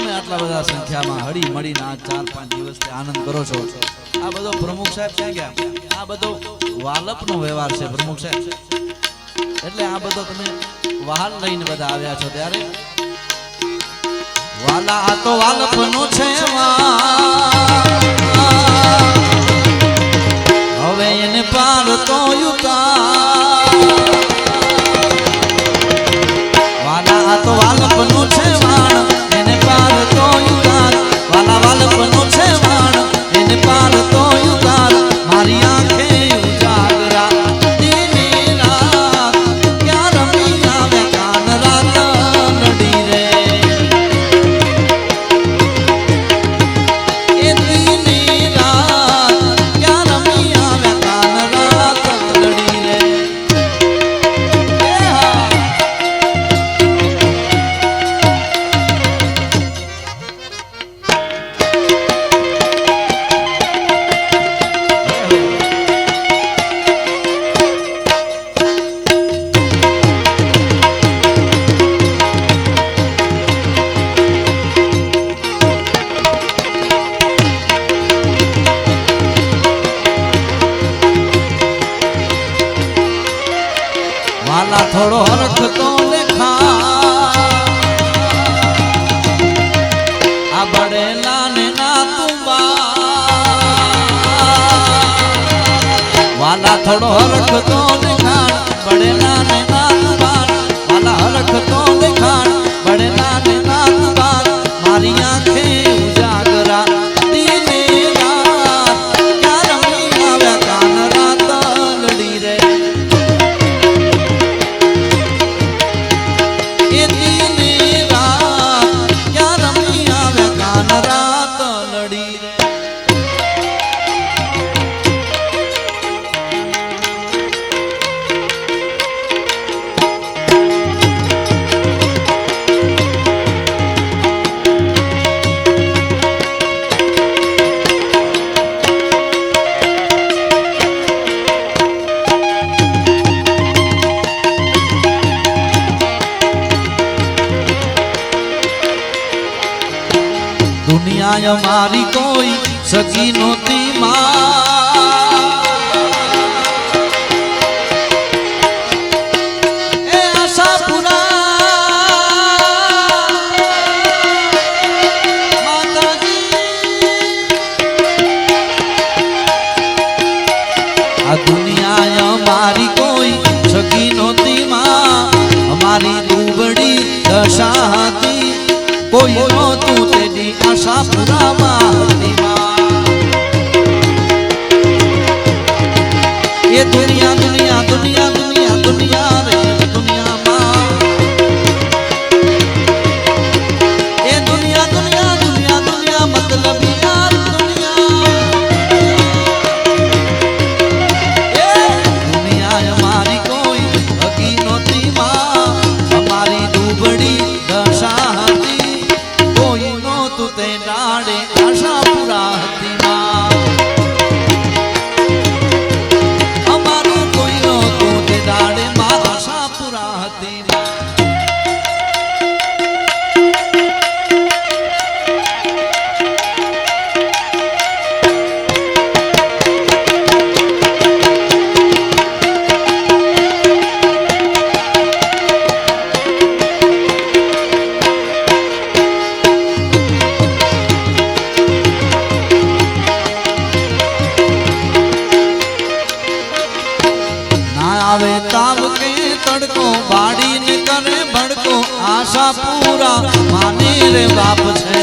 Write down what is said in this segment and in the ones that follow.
તમે આટલા બધા સંખ્યામાં હળી મળીને આ ચાર પાંચ દિવસથી આનંદ કરો છો. આ બધો પ્રમુખ સાહેબ ક્યાં ગયા? આ બધો વાલપનો વ્યવહાર છે પ્રમુખ સાહેબ. એટલે આ બધો તમે વહાલ લઈને બધા આવ્યા છો ત્યારે? વાલા આ તો વાલપનો છે હવે એને પાર તો યુતા વાલા થોડો હરખ તો લેખા આ બડેલા ને ના તુંબા વાલા થોડો હરખ તો બડેલા ને દુનિયા અમારી કોઈ સગી નહોતી દુનિયા અમારી કોઈ સગી નહોતી માં. અમારી દુબળી દશા હતી. કોઈ નહોતું તેની આશા પુરામાં હતી. એ આશા પૂરા માની રે બાપ છે.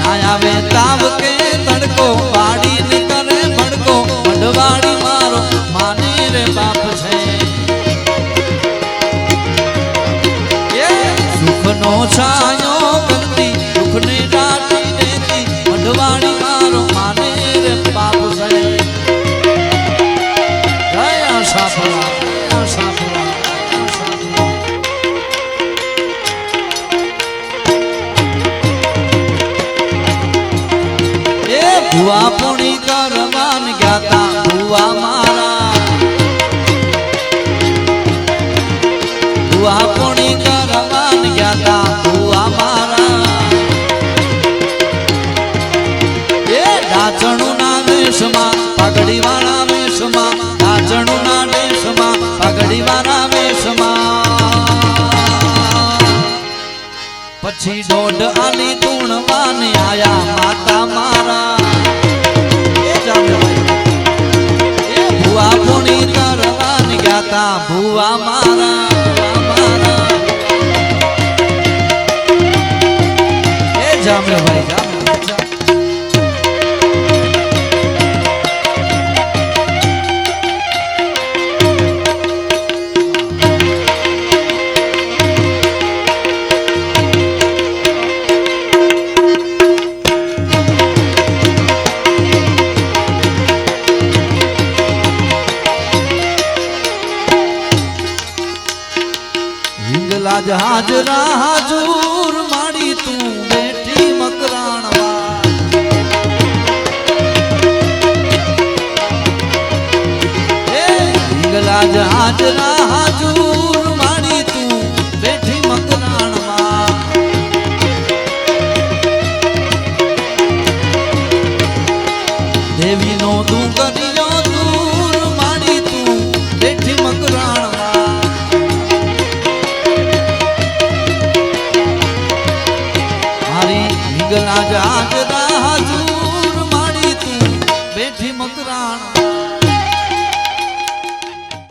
ના આવે તાવ કે તડકો બાડીને કરે ભડકો વડવાડી મારો માની રે બાપ છે. સુખનો છાયો કરતી દુઃખને દાટી દેતી વડવાડી મારો માને ભુવા પુણી કરવાન ગયા તા ભુવા મારા. ભુવા પુણી કરવાન ગયા તા ભુવા મારા. એ ડાચણું ના દેશમાં પગડી વાળા વેશમાં ડાચણું ના દેશમાં પગડી વાળા પછી દોઢ આલી ગુણવાન આયા માતા મારા. હતા ભુવા મારા જામભાઈ જહાજ રાહ ગગના જાગરા હજૂર માડી તું બેઠી મકરાણા.